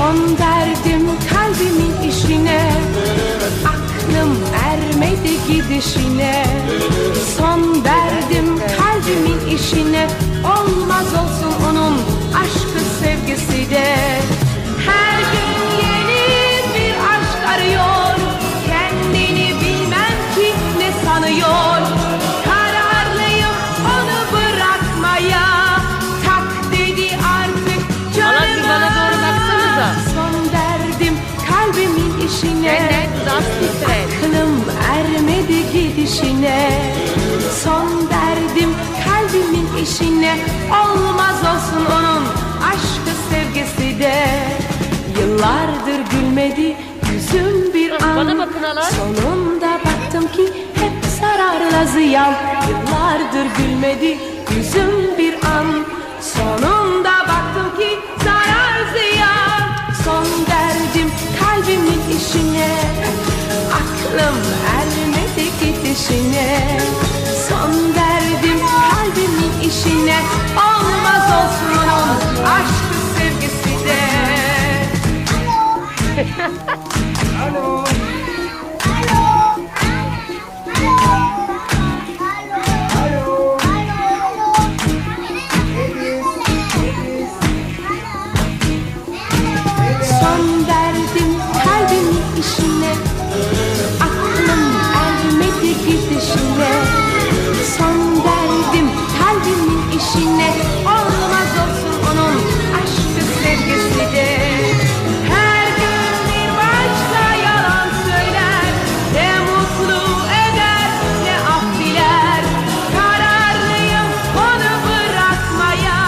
Son derdim kalbimin işine. Aklım ermedi gidişine. Son derdim kalbimin işine kalbimin işine Benden das titrer. Aklım ermedi gidişine. Son derdim kalbimin işine. Olmaz olsun onun aşkı sevgisi de. Yıllardır gülmedi yüzüm bir an. Bana bakın. Sonunda baktım ki hep zararla ziyan. Yıllardır gülmedi yüzüm bir an. Sonunda Aklım ermedi gidişine Son derdim kalbimin işine. Olmaz onun aşkı sevgisi de Son derdim kalbimin işine Olmaz olsun onun aşkı sevgisi de. Her gün bir başka yalan söyler Ne mutlu eder ne af Kararlıyım onu bırakmaya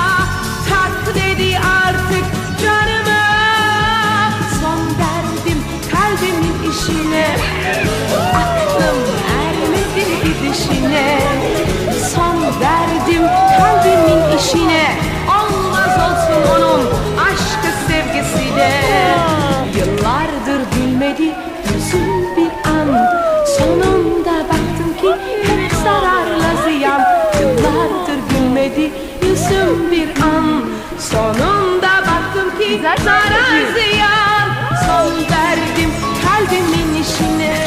Tak dedi artık canıma. Son derdim kalbimin işine Aklım ermedi gidişine. Son derdim Gülmedi yüzüm bir an. Sonunda baktım ki hep zararla ziyan. Yıllardır gülmedi yüzüm bir an. Sonunda baktım ki zarar ziyan. Son derdim kalbimin işine.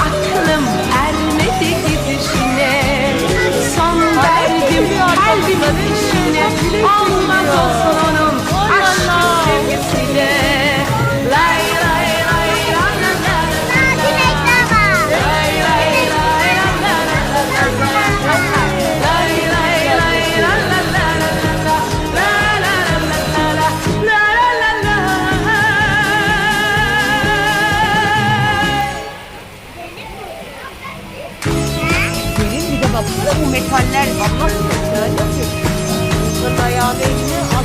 Aklım ermedi gidişine. Son derdim kalbimin işine Baksana bu metaller Allah metal Bunların ayağını eline al.